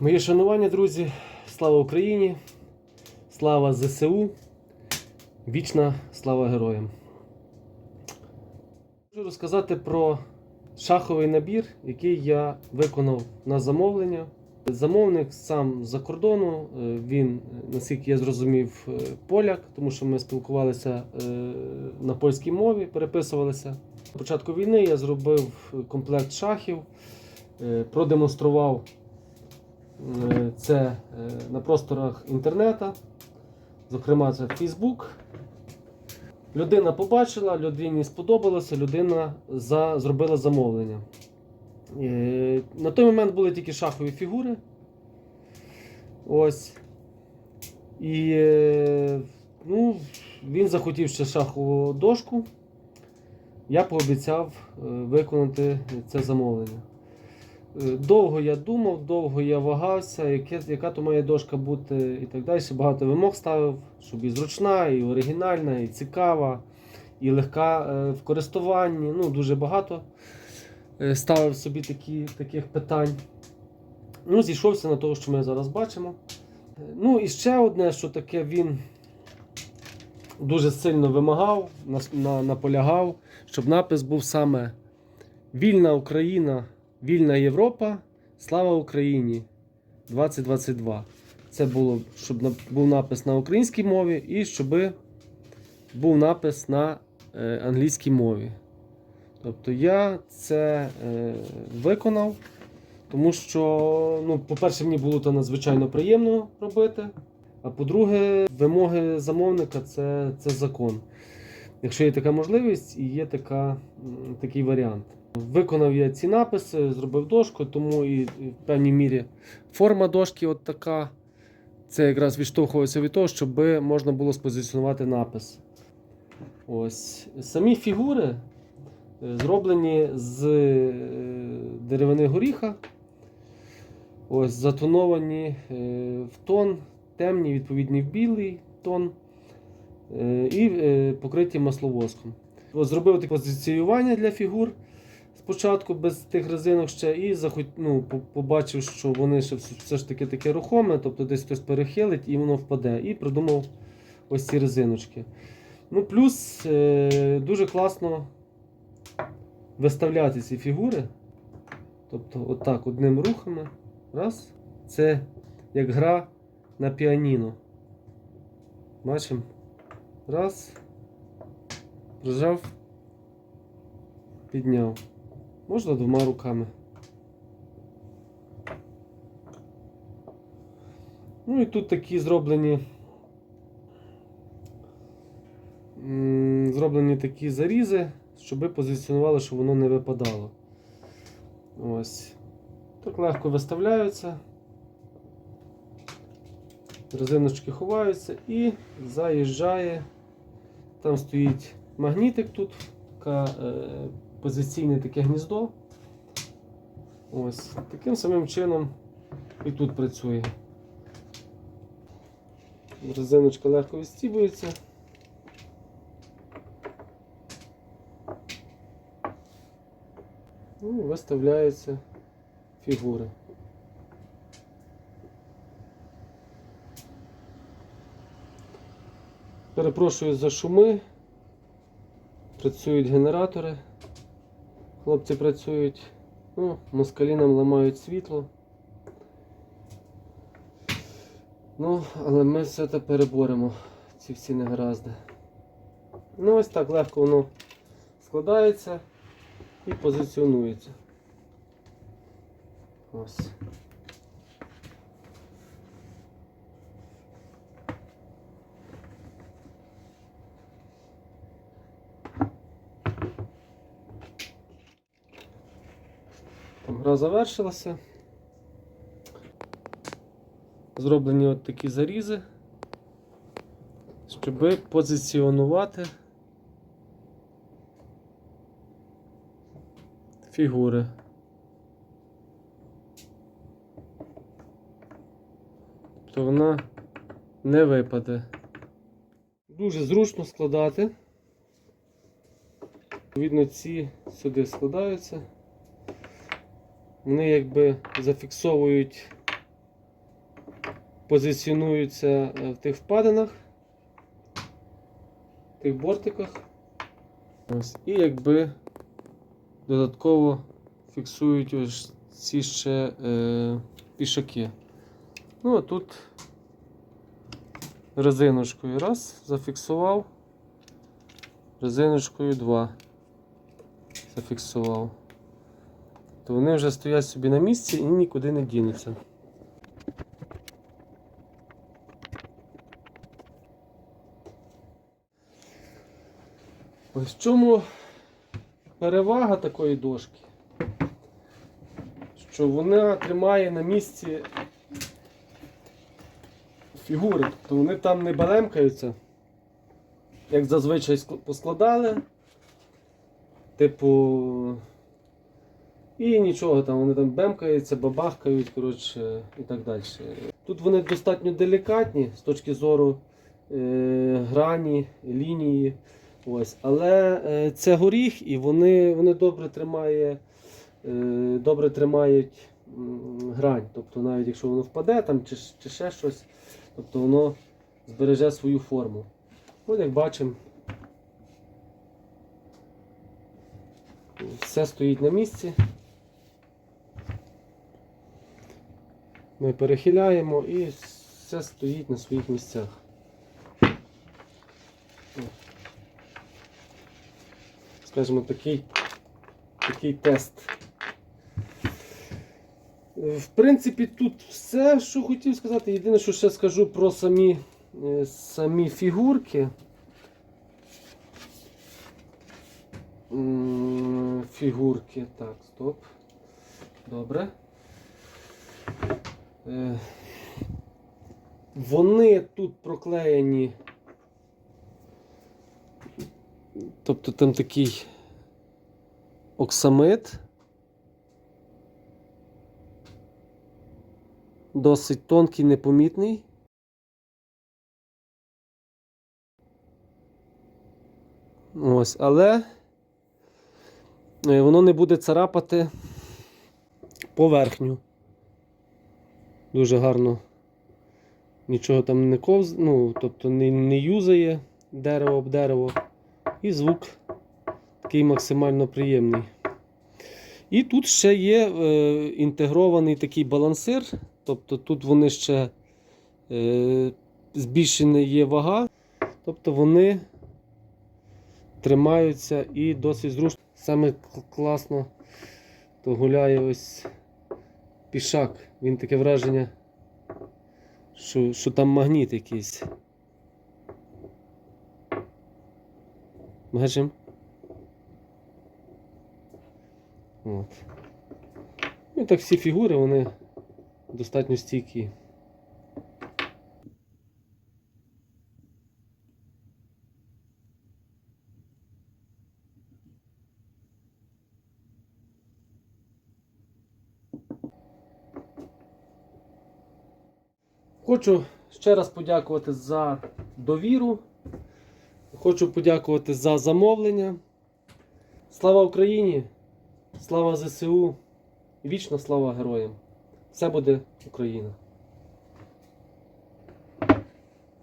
Моє шанування, друзі, слава Україні, слава ЗСУ, вічна слава героям. Хочу розказати про шаховий набір, який я виконав на замовлення. Замовник сам з-за кордону, е, він, наскільки я зрозумів, е, поляк, тому що ми спілкувалися е, на польській мові, переписувалися. На початку війни я зробив комплект шахів, продемонстрував це е, на просторах інтернету, зокрема, це Facebook. Людина побачила, людині сподобалося, людина за, зробила замовлення. Е, На той момент були тільки шахові фігури. Ось. І е, ну, він захотів ще шахову дошку. Я пообіцяв е, виконати це замовлення. Е, Довго я думав, довго я вагався, яке, яка то має дошка бути і так далі. Багато вимог ставив, щоб і зручна, і оригінальна, і цікава, і легка е, в користуванні. Ну, дуже багато е, ставив собі такі, таких питань. Ну, зійшовся на того, що ми зараз бачимо. Ну і ще одне, що таке він дуже сильно вимагав, наполягав, щоб напис був саме Вільна Україна. Вільна Європа, слава Україні 2022. Це було, щоб був напис на українській мові і щоб був напис на е, англійській мові. Тобто я це е, виконав, тому що, ну, по-перше, мені було це надзвичайно приємно робити. А по-друге, вимоги замовника це, це закон. Якщо є така можливість і є така, такий варіант. Виконав я ці написи, зробив дошку, тому і в певній мірі форма дошки от така. Це якраз відштовхується від того, щоб можна було спозиціонувати напис. Ось. Самі фігури е, зроблені з е, деревини горіха. Ось, затоновані е, в тон, темні, відповідний в білий тон і покриті масловоском. От зробив таке позиціювання для фігур спочатку без тих резинок ще, і захот... ну, побачив, що вони ще все- ж таки таке рухоме, тобто десь хтось перехилить і воно впаде. І придумав ось ці резиночки. Ну, плюс е, дуже класно виставляти ці фігури. Тобто, отак, одним рухами. Раз. Це як гра на піаніно. Бачимо. Раз. Прижав. Підняв. Можна двома руками. Ну і тут такі зроблені. Зроблені такі зарізи, щоб позиціонували, щоб воно не випадало. Ось. Так легко виставляються. Резиночки ховаються і заїжджає. Там стоїть магнітик тут, е, позиційне таке гніздо. Ось. Таким самим чином і тут працює. Резиночка легко відстібується. Ну, виставляються фігури. Перепрошую за шуми. Працюють генератори. Хлопці працюють. Ну, москалі нам ламають світло. Ну, але ми все це переборемо, ці всі негаразди. Ну, ось так легко воно складається і позиціонується. Ось. Гра завершилася. Зроблені от такі зарізи, щоб позиціонувати фігури. То вона не випаде. Дуже зручно складати. Відповідно, ці сюди складаються. Вони якби зафіксовують позиціонуються е, в тих впадинах, в тих бортиках. Ось. І якби додатково фіксують ось ці ще е, пішаки. Ну, а тут резиночкою раз, зафіксував, резиночкою два. Зафіксував. То вони вже стоять собі на місці і нікуди не дінуться. Ось в чому перевага такої дошки, що вона тримає на місці фігури, тобто вони там не балемкаються, як зазвичай поскладали, типу, і нічого там, вони там бемкаються, бабахкають, коротше, і так далі. Тут вони достатньо делікатні з точки зору е, грані, лінії. Ось. Але е, це горіх, і вони, вони добре, тримає, е, добре тримають грань. Тобто навіть якщо воно впаде там, чи, чи ще щось, тобто воно збереже свою форму. От як бачимо, все стоїть на місці. Ми перехиляємо і все стоїть на своїх місцях. Скажімо, такий, такий тест. В принципі, тут все, що хотів сказати. Єдине, що ще скажу про самі, е, самі фігурки. Фігурки. Так, стоп. Добре. Е, Вони тут проклеєні. Тобто там такий оксамит. Досить тонкий, непомітний. Ось, але е, воно не буде царапати поверхню. Дуже гарно. Нічого там не ковз, ну, тобто не, не юзає дерево об дерево. І звук такий максимально приємний. І тут ще є е, інтегрований такий балансир. Тобто тут вони ще е, збільшена є вага. Тобто вони тримаються і досить зручно. Саме класно то гуляє ось пішак. Він таке враження, що, що там магніт якийсь. Бачимо? От. Ну, і так всі фігури, вони достатньо стійкі. Хочу ще раз подякувати за довіру. Хочу подякувати за замовлення. Слава Україні! Слава ЗСУ! Вічна слава героям! Все буде Україна!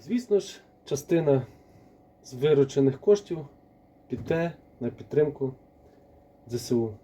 Звісно ж, частина з виручених коштів піде на підтримку ЗСУ.